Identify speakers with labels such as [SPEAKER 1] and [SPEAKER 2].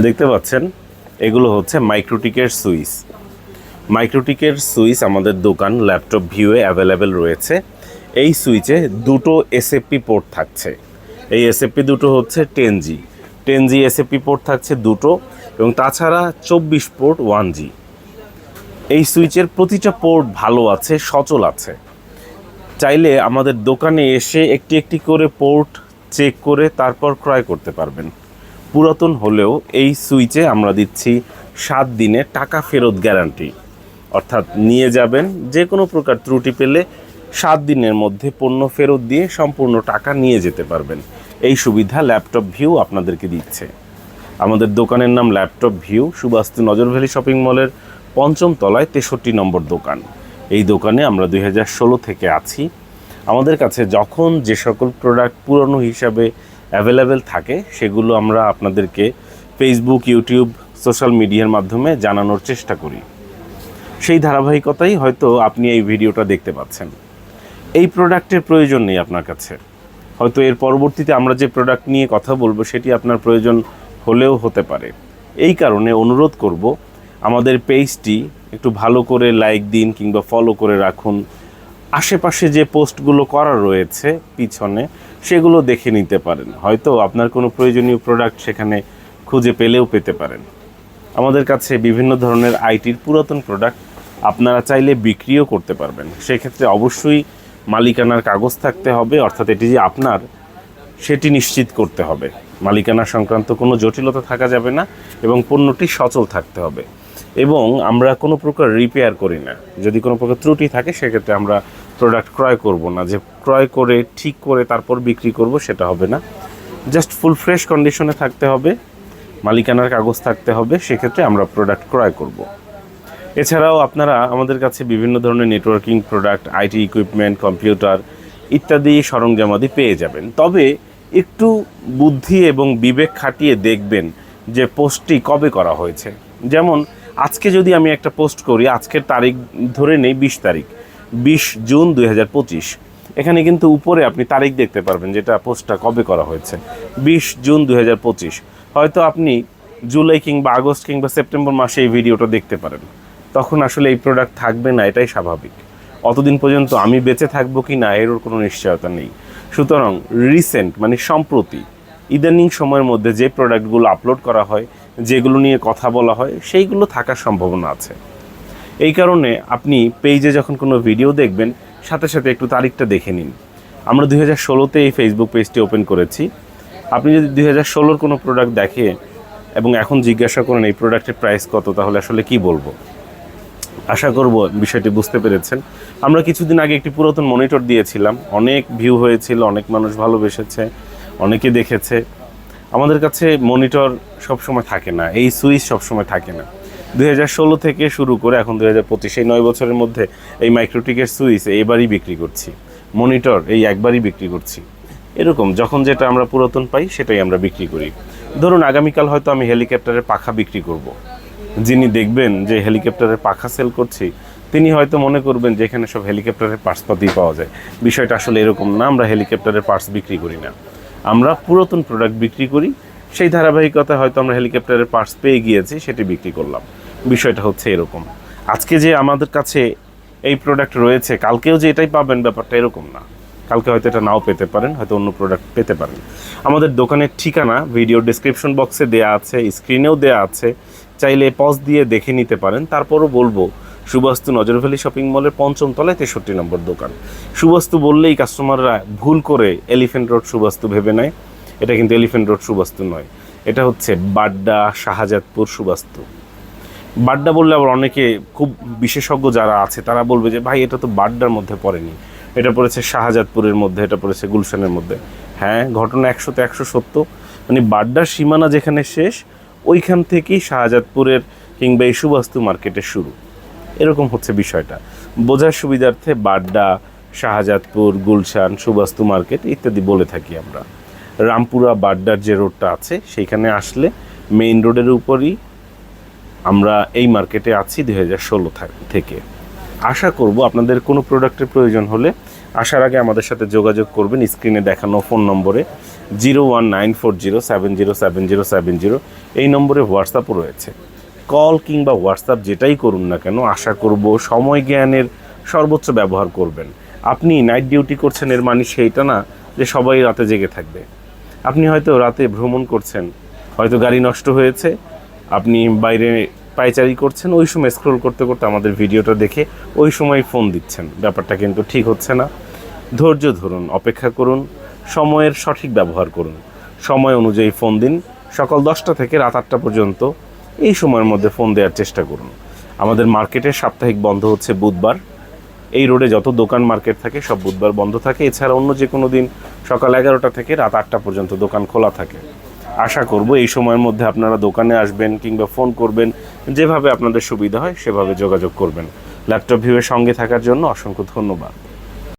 [SPEAKER 1] দেখতে পাচ্ছেন, এগুলো হচ্ছে মাইক্রোটিকের সুইচ। মাইক্রোটিকের সুইচ আমাদের দোকান, ল্যাপটপ ভিউয়ে অ্যাভেলেবেল রয়েছে। এই সুইচে দুটো এসএফপি পোর্ট থাকছে। এই এসএফপি দুটো হচ্ছে ten G ten G SFP port থাকছে দুটো এবং তাছাড়া চব্বিশ পোর্ট ওয়ান জি এই সুইচের প্রতিটা পোর্ট ভালো আছে, সচল আছে। চাইলে আমাদের দোকানে এসে একটি একটি করে পোর্ট চেক করে তারপর ক্রয় করতে পারবেন। পুরাতন হলেও এই সুইচে আমরা দিচ্ছি সাত দিনে টাকা ফেরত গ্যারান্টি। অর্থাৎ নিয়ে যাবেন যে কোনো প্রকার ত্রুটি পেলে সাত দিনের মধ্যে পণ্য ফেরত দিয়ে সম্পূর্ণ টাকা নিয়ে যেতে পারবেন। এই সুবিধা ল্যাপটপ ভিউ আপনাদেরকে দিচ্ছে। আমাদের দোকানের নাম ল্যাপটপ ভিউ, সুবাস্তু নজর ভ্যালি শপিং মলের পঞ্চম তলায় তেষট্টি নম্বর দোকান। এই দোকানে আমরা দুই হাজার ষোলো থেকে আছি। আমাদের কাছে যখন যে সকল প্রোডাক্ট পুরনো হিসাবে অ্যাভেলেবেল থাকে, সেগুলো আমরা আপনাদেরকে ফেসবুক ইউটিউব সোশ্যাল মিডিয়ার মাধ্যমে জানানোর চেষ্টা করি। সেই ধারাবাহিকতাই হয়তো আপনি এই ভিডিওটা দেখতে পাচ্ছেন। এই প্রোডাক্টের প্রয়োজন নেই আপনার কাছে। হয়তো এর পরবর্তীতে আমরা যে প্রোডাক্ট নিয়ে কথা বলব, সেটি আপনার প্রয়োজন হলেও হতে পারে। এই কারণে অনুরোধ করব, আমাদের পেজটি একটু ভালো করে লাইক দিন কিংবা ফলো করে রাখুন। আশেপাশে যে পোস্টগুলো করা রয়েছে, পিছনে সেগুলো দেখে নিতে পারেন। হয়তো আপনার কোনো প্রয়োজনীয় প্রোডাক্ট সেখানে খুঁজে পেলেও পেতে পারেন। আমাদের কাছে বিভিন্ন ধরনের আইটির পুরাতন প্রোডাক্ট আপনারা চাইলে বিক্রিও করতে পারবেন। সেক্ষেত্রে অবশ্যই মালিকানার কাগজ থাকতে হবে, অর্থাৎ এটি যে আপনার, সেটি নিশ্চিত করতে হবে। মালিকানা সংক্রান্ত কোনো জটিলতা থাকা যাবে না এবং পণ্যটি সচল থাকতে হবে। এবং আমরা কোনো প্রকার রিপেয়ার করি না। যদি কোনো প্রকার ত্রুটি থাকে, সেক্ষেত্রে আমরা প্রোডাক্ট ক্রয় করব না, যে ক্রয় করে, ঠিক করে তারপর বিক্রি করব সেটা হবে না। জাস্ট ফুল ফ্রেশ কন্ডিশনে থাকতে হবে, মালিকানার কাগজ থাকতে হবে, সেক্ষেত্রে আমরা প্রোডাক্ট ক্রয় করব। এছাড়াও আপনারা আমাদের কাছে বিভিন্ন ধরনের networking product IT equipment computer ইত্যাদি সরঞ্জামাদি পেয়ে যাবেন। তবে একটু বুদ্ধি এবং বিবেক খাটিয়ে দেখবেন যে পোস্টটি কবে করা হয়েছে। যেমন, আজকে যদি আমি একটা পোস্ট করি, আজকের তারিখ ধরে নেই, বিশ তারিখ। বিশ জুন দুই হাজার পঁচিশ। এখানে কিন্তু উপরে আপনি তারিখ দেখতে পারবেন যেটা পোস্টটা কবে করা হয়েছে। বিশ জুন দুই হাজার পঁচিশ। হয়তো আপনি জুলাই কিংবা আগস্ট কিংবা সেপ্টেম্বর মাসে এই ভিডিওটা দেখতে পারেন। তখন আসলে এই প্রোডাক্ট থাকবে না, এটাই স্বাভাবিক। অতদিন পর্যন্ত আমি বেঁচে থাকব কি না এর কোনো নিশ্চয়তা নেই। সুতরাং রিসেন্ট মানে সম্প্রতি, ইদানিং সময়ের মধ্যে যে প্রোডাক্টগুলো আপলোড করা হয়, যেগুলো নিয়ে কথা বলা হয়, সেইগুলো থাকার সম্ভাবনা আছে। এই কারণে আপনি পেজে যখন কোনো ভিডিও দেখবেন, সাথে সাথে একটু তারিখটা দেখে নিন। আমরা দুই হাজার ষোলোতে এই ফেসবুক পেজটি ওপেন করেছি। আপনি যদি দুই হাজার ষোলোর কোনো প্রোডাক্ট দেখে এবং এখন জিজ্ঞাসা করেন এই প্রোডাক্টের প্রাইস কত, তাহলে আসলে কি বলব? আশা করব বিষয়টি বুঝতে পেরেছেন। আমরা কিছুদিন আগে একটি পুরাতন মনিটর দিয়েছিলাম। অনেক ভিউ হয়েছিল, অনেক মানুষ ভালোবেসেছে, অনেকে দেখেছে। আমাদের কাছে মনিটর সবসময় থাকে না, এই সুইচ সবসময় থাকে না। দুই হাজার ষোলো থেকে শুরু করে এখন দুই হাজার পঁচিশ, এই নয় বছরের মধ্যে এই মাইক্রোটিকের সুইচ এবারই বিক্রি করছি। মনিটর এই একবারই বিক্রি করছি। এরকম যখন যেটা আমরা পুরাতন পাই, সেটাই আমরা বিক্রি করি। ধরুন আগামীকাল হয়তো আমি হেলিকপ্টারের পাখা বিক্রি করব। যিনি দেখবেন যে হেলিকপ্টারের পাখা সেল করছি, তিনি হয়তো মনে করবেন যে এখানে সব হেলিকপ্টারের পার্টসপাতি পাওয়া যায়। বিষয়টা আসলে এরকম না, আমরা হেলিকপ্টারের পার্টস বিক্রি করি না। আমরা পুরাতন প্রোডাক্ট বিক্রি করি, সেই ধারাবাহিকতায় হয়তো আমরা হেলিকপ্টারের পার্টস পেয়ে গিয়েছি, সেটি বিক্রি করলাম। বিষয়টা হচ্ছে এরকম। আজকে যে আমাদের কাছে এই প্রোডাক্ট রয়েছে, কালকেও যে এটাই পাবেন ব্যাপারটা এরকম না। কালকে হয়তো এটা নাও পেতে পারেন, হয়তো অন্য প্রোডাক্ট পেতে পারেন। আমাদের দোকানের ঠিকানা ভিডিও ডিসক্রিপশন বক্সে দেয়া আছে স্ক্রিনেও দেয়া আছে। চাইলে পজ দিয়ে দেখে নিতে পারেন। তারপরও বলব, সুবাস্তু নজরভ্যালি শপিং মলের পঞ্চম তলায় তেষট্টি নম্বর দোকান। সুবাস্তু বললেই কাস্টমাররা ভুল করে এলিফেন্ট রোড সুবাস্তু ভেবে নেয়। এটা কিন্তু এলিফেন্ট রোড সুবাস্তু নয়। এটা হচ্ছে বাড্ডা, শাহজাদপুর সুবাস্তু। বাড্ডা বললে আবার অনেকে খুব বিশেষজ্ঞ যারা আছে, তারা বলবে যে, ভাই, এটা তো বাড্ডার মধ্যে পড়েনি। এটা পড়েছে শাহজাদপুরের মধ্যে, এটা পড়েছে গুলশানের মধ্যে। হ্যাঁ ঘটনা একশোতে একশো সত্য মানে বাড্ডার সীমানা যেখানে শেষ, ওইখান থেকেই শাহজাদপুরের কিংবা এই সুবাস্তু মার্কেটের শুরু। এরকম হচ্ছে বিষয়টা। বোঝার সুবিধার্থে বাড্ডা, শাহজাদপুর, গুলশান, সুবাস্তু মার্কেট ইত্যাদি বলে থাকি আমরা। রামপুরা বাড্ডার যে রোডটা আছে, সেইখানে আসলে মেইন রোডের উপরই আমরা এই মার্কেটে আছি দুই হাজার ষোলো থেকে। আশা করব আপনাদের কোনো প্রোডাক্টের প্রয়োজন হলে আসার আগে আমাদের সাথে যোগাযোগ করবেন। স্ক্রিনে দেখানো ফোন নম্বরে zero one nine four zero seven zero seven zero seven zero এই নম্বরে হোয়াটসঅ্যাপও রয়েছে। কল কিংবা হোয়াটসঅ্যাপ যেটাই করুন না কেন, আশা করব সময় জ্ঞানের সর্বোচ্চ ব্যবহার করবেন। আপনি নাইট ডিউটি করছেন এর মানে সেইটা না যে সবাই রাতে জেগে থাকবে। আপনি হয়তো রাতে ভ্রমণ করছেন, হয়তো গাড়ি নষ্ট হয়েছে আপনি বাইরে পাইচারি করছেন, ওই সময় স্ক্রোল করতে করতে আমাদের ভিডিওটা দেখে ওই সময় ফোন দিচ্ছেন। ব্যাপারটা কিন্তু ঠিক হচ্ছে না। ধৈর্য ধরুন, অপেক্ষা করুন, সময়ের সঠিক ব্যবহার করুন। সময় অনুযায়ী ফোন দিন, সকাল দশটা থেকে রাত আটটা পর্যন্ত এই সময়ের মধ্যে ফোন দেওয়ার চেষ্টা করুন। আমাদের মার্কেটের সাপ্তাহিক বন্ধ হচ্ছে বুধবার। এই রোডে যত দোকান মার্কেট থাকে, সব বুধবার বন্ধ থাকে। এছাড়া অন্য যে কোনো দিন সকাল এগারোটা থেকে রাত আটটা পর্যন্ত দোকান খোলা থাকে। আশা করব এই সময়ের মধ্যে আপনারা দোকানে আসবেন কিংবা ফোন করবেন, যেভাবে আপনাদের সুবিধা হয় সেভাবে যোগাযোগ করবেন। ল্যাপটপ ভিউয়ের সঙ্গে থাকার জন্য অসংখ্য ধন্যবাদ।